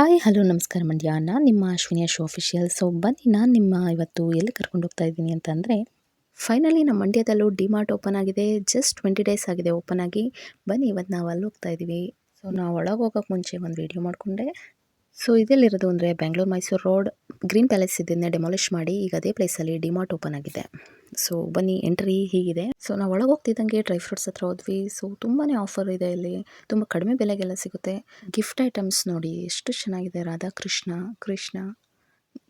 Hi hello ನಮಸ್ಕಾರ ಮಂಡ್ಯ. ನಾನು ನಿಮ್ಮ ಅಶ್ವಿನಿ ಶೋ ಅಫಿಷಿಯಲ್ ಸೊ ಬನ್ನಿ, ನಾನು ನಿಮ್ಮ ಇವತ್ತು ಎಲ್ಲಿ ಕರ್ಕೊಂಡು ಹೋಗ್ತಾ ಇದ್ದೀನಿ ಅಂತಂದರೆ ಫೈನಲಿ ನಮ್ಮ ಮಂಡ್ಯದಲ್ಲೂ ಡಿಮಾರ್ಟ್ ಓಪನ್ ಆಗಿದೆ. ಜಸ್ಟ್ ಟ್ವೆಂಟಿ ಡೇಸ್ ಆಗಿದೆ ಓಪನ್ ಆಗಿ. ಬನ್ನಿ ಇವತ್ತು ನಾವು ಅಲ್ಲಿ ಹೋಗ್ತಾ ಇದ್ದೀವಿ ಸೊ ನಾವು ಒಳಗೆ ಹೋಗೋಕೆ ಮುಂಚೆ ಒಂದು ವೀಡಿಯೋ ಮಾಡಿಕೊಂಡೆ. ಸೊ ಇದೆಲ್ಲಿರೋದು ಅಂದರೆ Bengaluru Mysuru road green palace ಇದನ್ನ ಡೆಮಾಲಿಷ್ ಮಾಡಿ ಈಗ ಅದೇ ಪ್ಲೇಸಲ್ಲಿ ಡಿಮಾರ್ಟ್ ಓಪನ್ ಆಗಿದೆ. ಸೊ ಬನ್ನಿ ಎಂಟ್ರಿ ಹೀಗಿದೆ. ಸೊ ನಾವು ಒಳಗೆ ಹೋಗ್ತಿದ್ದಂಗೆ ಡ್ರೈ ಫ್ರೂಟ್ಸ್ ಹತ್ರ ಹೋದ್ವಿ. ಸೊ ತುಂಬಾ ಆಫರ್ ಇದೆ ಇಲ್ಲಿ. ತುಂಬ ಕಡಿಮೆ ಬೆಲೆಗೆಲ್ಲ ಸಿಗುತ್ತೆ. ಗಿಫ್ಟ್ ಐಟಮ್ಸ್ ನೋಡಿ, ಎಷ್ಟು ಚೆನ್ನಾಗಿದೆ. ರಾಧಾಕೃಷ್ಣ, ಕೃಷ್ಣ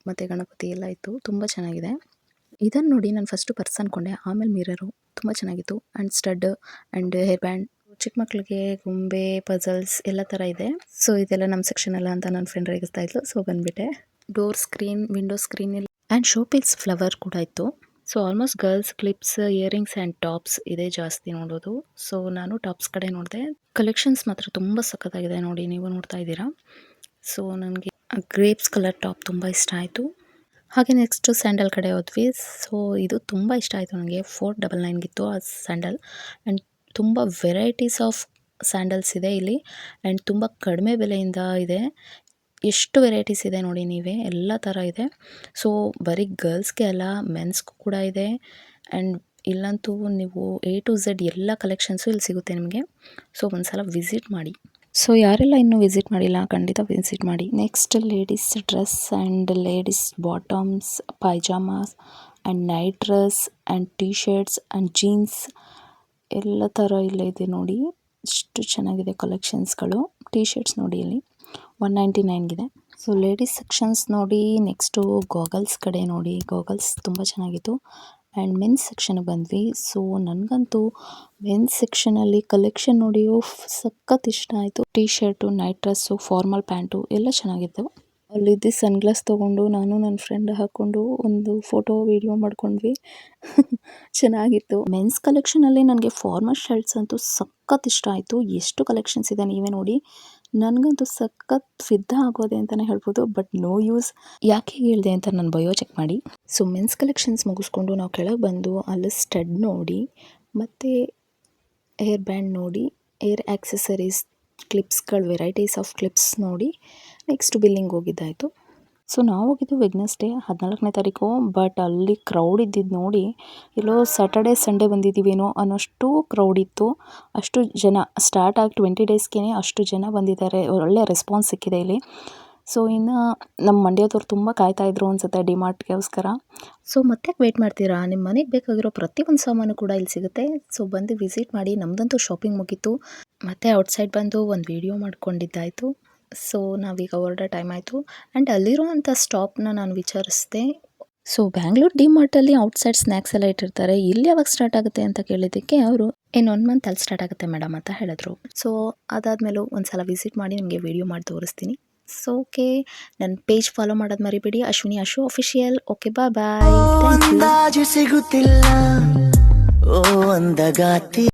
ಮತ್ತು ಗಣಪತಿ ಎಲ್ಲ ಇತ್ತು. ತುಂಬ ಚೆನ್ನಾಗಿದೆ. ಇದನ್ನು ನೋಡಿ ನಾನು ಫಸ್ಟು ಪರ್ಸ್ ಅಂದ್ಕೊಂಡೆ ಆಮೇಲೆ ಮಿರರು ತುಂಬ ಚೆನ್ನಾಗಿತ್ತು. And stud and hair band ಚಿಕ್ಕ ಮಕ್ಕಳಿಗೆ ಗೊಂಬೆ ಪಜಲ್ಸ್ ಎಲ್ಲ ಥರ ಇದೆ. ಸೊ ಇದೆಲ್ಲ ನಮ್ಮ ಸೆಕ್ಷನ್ ಅಲ್ಲ ಅಂತ ನನ್ನ ಫ್ರೆಂಡ್ ರೇಗಿಸ್ತಾ ಇದ್ಲು. ಸೊ ಬಂದ್ಬಿಟ್ಟೆ. Door screen window screen and showpieces flower ಕೂಡ ಇತ್ತು. So almost girls clips earrings and tops ಇದೇ ಜಾಸ್ತಿ ನೋಡೋದು. ಸೊ ನಾನು ಟಾಪ್ಸ್ ಕಡೆ ನೋಡಿದೆ. ಕಲೆಕ್ಷನ್ಸ್ ಮಾತ್ರ ತುಂಬ ಸಖತ್ತಾಗಿದೆ ನೋಡಿ, ನೀವು ನೋಡ್ತಾ ಇದ್ದೀರಾ? ಸೊ ನನಗೆ ಗ್ರೇಪ್ಸ್ ಕಲರ್ ಟಾಪ್ ತುಂಬ ಇಷ್ಟ ಆಯಿತು. ಹಾಗೆ ನೆಕ್ಸ್ಟು ಸ್ಯಾಂಡಲ್ ಕಡೆ ಹೋದ್ವಿ. ಸೊ ಇದು ತುಂಬ ಇಷ್ಟ ಆಯಿತು ನನಗೆ. ಫೋರ್ ಡಬಲ್ ನೈನ್ಗಿತ್ತು ಆ ಸ್ಯಾಂಡಲ್ ಆ್ಯಂಡ್ ತುಂಬ ವೆರೈಟೀಸ್ ಆಫ್ ಸ್ಯಾಂಡಲ್ಸ್ ಇದೆ ಇಲ್ಲಿ. ಆ್ಯಂಡ್ ತುಂಬ ಕಡಿಮೆ ಬೆಲೆಯಿಂದ ಇದೆ. ಎಷ್ಟು ವೆರೈಟೀಸ್ ಇದೆ ನೋಡಿ ನೀವೇ. ಎಲ್ಲ ಥರ ಇದೆ. ಸೊ ಬರೀ ಗರ್ಲ್ಸ್ಗೆ ಅಲ್ಲ ಮೆನ್ಸ್ಗೂ ಕೂಡ ಇದೆ. ಆ್ಯಂಡ್ ಇಲ್ಲಂತೂ ನೀವು ಎ ಟು ಝೆಡ್ ಎಲ್ಲ ಕಲೆಕ್ಷನ್ಸು ಇಲ್ಲಿ ಸಿಗುತ್ತೆ ನಿಮಗೆ. ಸೊ ಒಂದು ಸಲ ವಿಸಿಟ್ ಮಾಡಿ. ಸೊ ಯಾರೆಲ್ಲ ಇನ್ನೂ ವಿಸಿಟ್ ಮಾಡಿಲ್ಲ, ಖಂಡಿತ ವಿಸಿಟ್ ಮಾಡಿ. Next ladies dress and ladies bottoms pyjamas and night dress and T shirts and jeans ಎಲ್ಲ ಥರ ಇಲ್ಲ ಇದೆ ನೋಡಿ. ಎಷ್ಟು ಚೆನ್ನಾಗಿದೆ ಕಲೆಕ್ಷನ್ಸ್ಗಳು ಟಿ ಶರ್ಟ್ಸ್ ನೋಡಿ ಇಲ್ಲಿ. ಒನ್ ನೈಂಟಿ ನೈನ್ಗಿದೆ ಸೊ ಲೇಡೀಸ್ ಸೆಕ್ಷನ್ಸ್ ನೋಡಿ ನೆಕ್ಸ್ಟು ಗಾಗಲ್ಸ್ ಕಡೆ ನೋಡಿ. ಗೋಗಲ್ಸ್ ತುಂಬ ಚೆನ್ನಾಗಿತ್ತು. ಆ್ಯಂಡ್ ಮೆನ್ಸ್ ಸೆಕ್ಷನ್ಗೆ ಬಂದ್ವಿ. ಸೊ ನನಗಂತೂ ಮೆನ್ಸ್ ಸೆಕ್ಷನಲ್ಲಿ ಕಲೆಕ್ಷನ್ ನೋಡಿ ಸಖತ್ ಇಷ್ಟ ಆಯಿತು. T shirt night dress formal pant ಎಲ್ಲ ಚೆನ್ನಾಗಿತ್ತು ಅಲ್ಲಿದ್ದು ಸನ್ಗ್ಲಾಸ್ ತೊಗೊಂಡು ನಾನು ನನ್ನ ಫ್ರೆಂಡ್ ಹಾಕ್ಕೊಂಡು ಒಂದು ಫೋಟೋ ವೀಡಿಯೋ ಮಾಡ್ಕೊಂಡ್ವಿ. ಚೆನ್ನಾಗಿತ್ತು. ಮೆನ್ಸ್ ಕಲೆಕ್ಷನಲ್ಲಿ ನನಗೆ ಫಾರ್ಮಲ್ ಶರ್ಟ್ಸ್ ಅಂತೂ ಸಖತ್ ಇಷ್ಟ ಆಯಿತು. ಎಷ್ಟು ಕಲೆಕ್ಷನ್ಸ್ ಇದೆ ನೀವೇ ನೋಡಿ. ನನಗಂತೂ ಸಖತ್ ಸಿದ್ಧ ಆಗೋದೆ ಅಂತಲೇ ಹೇಳ್ಬೋದು ಬಟ್ ನೋ ಯೂಸ್ ಯಾಕೆ ಹೇಳಿದೆ ಅಂತ ನಾನು ಬಯೋ ಚೆಕ್ ಮಾಡಿ. ಸೊ ಮೆನ್ಸ್ ಕಲೆಕ್ಷನ್ಸ್ ಮುಗಿಸ್ಕೊಂಡು ನಾವು ಕೆಳಗೆ ಬಂದು ಅಲ್ಲಿ ಸ್ಟಡ್ ನೋಡಿ, ಮತ್ತು ಏರ್ ಬ್ಯಾಂಡ್ ನೋಡಿ ಏರ್ ಆಕ್ಸೆಸರೀಸ್ ಕ್ಲಿಪ್ಸ್ಗಳು ವೆರೈಟೀಸ್ ಆಫ್ ಕ್ಲಿಪ್ಸ್ ನೋಡಿ ನೆಕ್ಸ್ಟ್ ಬಿಲ್ಲಿಂಗ್ ಹೋಗಿದ್ದಾಯಿತು. ಸೊ ನಾವು ಹೋಗಿದ್ದು ವೆಗ್ನೆಸ್ಡೇ ಹದಿನಾಲ್ಕನೇ ತಾರೀಕು ಬಟ್ ಅಲ್ಲಿ ಕ್ರೌಡ್ ಇದ್ದಿದ್ದು ನೋಡಿ ಎಲ್ಲೋ ಸ್ಯಾಟರ್ಡೇ ಸಂಡೇ ಬಂದಿದ್ದೀವೇನೋ ಅನ್ನೋಷ್ಟು ಕ್ರೌಡ್ ಇತ್ತು. ಅಷ್ಟು ಜನ ಸ್ಟಾರ್ಟ್ ಆಗಿ ಟ್ವೆಂಟಿ ಡೇಸ್ಗೆ ಅಷ್ಟು ಜನ ಬಂದಿದ್ದಾರೆ. ಒಳ್ಳೆ ರೆಸ್ಪಾನ್ಸ್ ಸಿಕ್ಕಿದೆ ಇಲ್ಲಿ. ಸೊ ಇನ್ನು ನಮ್ಮ ಮಂಡ್ಯದವ್ರು ತುಂಬ ಕಾಯ್ತಾಯಿದ್ರು ಅನಿಸುತ್ತೆ ಡಿಮಾರ್ಟ್ಗೋಸ್ಕರ. ಸೊ ಮತ್ತೆ ವೇಟ್ ಮಾಡ್ತೀರಾ? ನಿಮ್ಮ ಮನೆಗೆ ಬೇಕಾಗಿರೋ ಪ್ರತಿಯೊಂದು ಸಾಮಾನು ಕೂಡ ಇಲ್ಲಿ ಸಿಗುತ್ತೆ. ಸೊ ಬಂದು ವಿಸಿಟ್ ಮಾಡಿ ನಮ್ಮದಂತೂ ಶಾಪಿಂಗ್ ಮುಗೀತು. ಮತ್ತೆ ಔಟ್ಸೈಡ್ ಬಂದು ಒಂದು ವೀಡಿಯೋ ಮಾಡ್ಕೊಂಡಿದ್ದಾಯಿತು. ಸೊ ನಾವೀಗ ಹೊರಡೋ ಟೈಮ್ ಆಯಿತು. ಆ್ಯಂಡ್ ಅಲ್ಲಿರುವಂಥ ಸ್ಟಾಪ್ನ ನಾನು ವಿಚಾರಿಸಿದೆ. ಸೊ ಬ್ಯಾಂಗ್ಳೂರು ಡಿ ಮಾರ್ಟಲ್ಲಿ ಔಟ್ಸೈಡ್ ಸ್ನ್ಯಾಕ್ಸ್ ಎಲ್ಲ ಇಟ್ಟಿರ್ತಾರೆ. ಇಲ್ಲಿ ಯಾವಾಗ ಸ್ಟಾರ್ಟ್ ಆಗುತ್ತೆ ಅಂತ ಕೇಳಿದ್ದಕ್ಕೆ ಅವರು ಇನ್ನು ಒನ್ ಮಂತ್ ಅಲ್ಲಿ ಸ್ಟಾರ್ಟ್ ಆಗುತ್ತೆ ಮೇಡಮ್, ಅಂತ ಹೇಳಿದ್ರು. ಸೊ ಅದಾದಮೇಲೂ ಒಂದು ಸಲ ವಿಸಿಟ್ ಮಾಡಿ ನಿಮಗೆ ವಿಡಿಯೋ ಮಾಡಿ ತೋರಿಸ್ತೀನಿ. ಸೊ ಓಕೆ ನನ್ನ ಪೇಜ್ ಫಾಲೋ ಮಾಡೋದು ಮರಿಬೇಡಿ. Ashwini Ashu official okay bye bye ಸಿಗುತ್ತಿಲ್ಲ. ಓ ಅಂದಗಾತಿ